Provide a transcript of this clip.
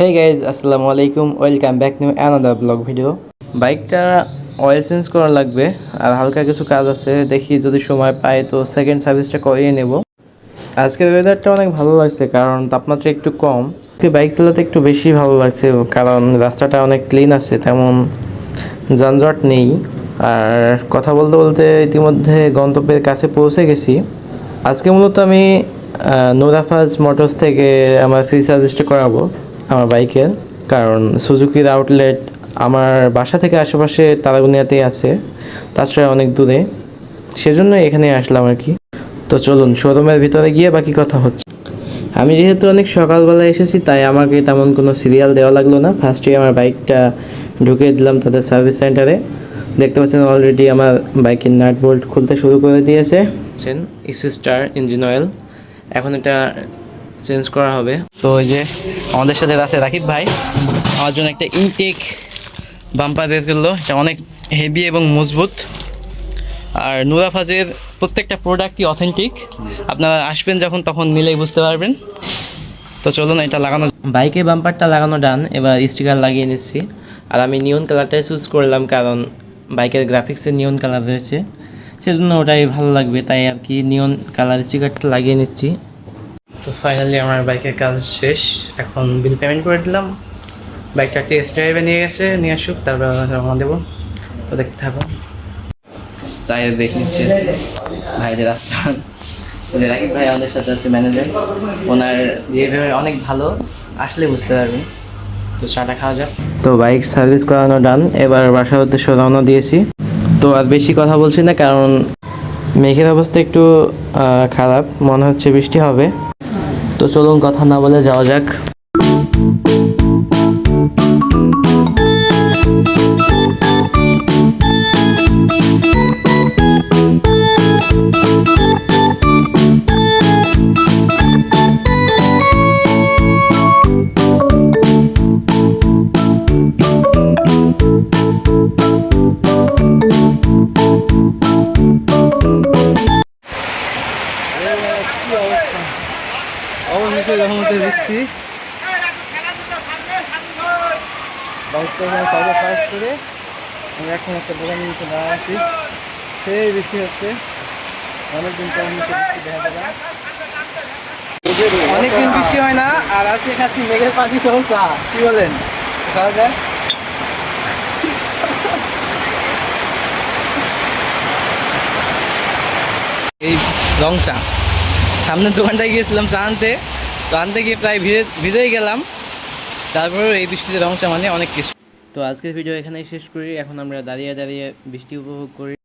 হে guys আসসালামু আলাইকুম welcome back new another blog video বাইকটা অয়েল চেঞ্জ করা লাগবে আর হালকা কিছু কাজ আছে। দেখি যদি সময় পাই তো সেকেন্ড সার্ভিসটা করিয়ে নেব। আজকের ওয়েদারটা অনেক ভালো লাগছে কারণ তাপমাত্রা একটু কম। বাইক চালাতে একটু বেশি ভালো লাগছে কারণ রাস্তাটা অনেক ক্লিন আছে, তেমন যানজট নেই। আর কথা বলতে বলতে ইতিমধ্যে গন্তব্যের কাছে পৌঁছে গেছি। আজকে মূলত আমি নোরাফাজ মোটরস থেকে আমার ফ্রি সার্ভিসটা করাবো। আমার বাইকের কারণ সুজুকির আউটলেট আমার বাসা থেকে আশেপাশে তারাগুনিয়াতেই আছে তাছাড়া অনেক দূরে। সেজন্য এখানে আসলাম আর কি। তো চলুন শোরুমের ভিতরে গিয়ে বাকি কথা হচ্ছে। আমি যেহেতু অনেক সকালবেলা এসেছি তাই আমাকে তেমন কোনো সিরিয়াল দেওয়া লাগল না। ফার্স্টে আমার বাইকটা ঢুকিয়ে দিলাম তাদের সার্ভিস সেন্টারে দেখতে পাচ্ছেন অলরেডি আমার বাইকের নাট বোল্ট খুলতে শুরু করে দিয়েছে। ইসি স্টার ইঞ্জিন অয়েল এখন এটা চেঞ্জ করা হবে। তো ওই যে আমাদের সাথে আছে রাকিব ভাই। আমার জন্য একটা ইনটেক বাম্পার বের করল। এটা অনেক হেভি এবং মজবুত। আর নুরা নুরাফাজের প্রত্যেকটা প্রোডাক্টই অথেন্টিক আপনারা আসবেন যখন, তখন নিলেই বুঝতে পারবেন। তো চলুন, এটা লাগানো বাইকে বাম্পারটা লাগানো ডান, এবার স্টিকার লাগিয়ে নিচ্ছি। আর আমি নিয়ন কালারটাই চুজ করলাম কারণ বাইকের গ্রাফিক্সের নিয়ন কালার রয়েছে। সেজন্য ওটাই ভালো লাগবে, তাই আর কি নিয়ন কালার স্টিকারটা লাগিয়ে নিচ্ছি। তো ফাইনালি আমার বাইকের কাজ শেষ। এখন বিল পেমেন্ট করে দিলাম। বাইকটা টেস্ট ড্রাইভে নিয়ে গেছে, নিয়ে আসুক, তারপর জমা দেবো। তো দেখতে থাকুন। ব্রেক নিচ্ছে ভাইদের আফটার রাকিব ভাই আমাদের সাথে আছে ম্যানেজার ওনার বিহেভিয়ার অনেক ভালো, আসলে বুঝতে পারবেন। তো চাটা খাওয়া যাক। তো বাইক সার্ভিস করানো ডান এবার বাসার উদ্দেশ্যে রওনা দিয়েছি। তো আর বেশি কথা বলছি না, কারণ মেঘের অবস্থা একটু খারাপ। মনে হচ্ছে বৃষ্টি হবে। তো চলুন কথা না বলে যাওয়া যাক। অবশেষে রহমতে বৃষ্টি বাইকটা সাইডে পাস করে, আমি এখন একটা দোকানে নিচে না আছি। সেই বৃষ্টি হচ্ছে। অনেকদিন পর নিচে বৃষ্টি দেখা যাবে। অনেকদিন বৃষ্টি হয় না, আর আজকে খাচ্ছি মেঘের পাখি সহ চা কি বলেন? খাওয়া যায় এই রং চা সামনের দোকানটায় গিয়েছিলাম চা আনতে তো আনতে গিয়ে প্রায় ভিজে ভিজেই গেলাম। তারপরেও এই বৃষ্টিতে রংসা মানে অনেক কিছু। তো আজকের ভিডিও এখানেই শেষ করি। এখন আমরা দাঁড়িয়ে দাঁড়িয়ে বৃষ্টি উপভোগ করি।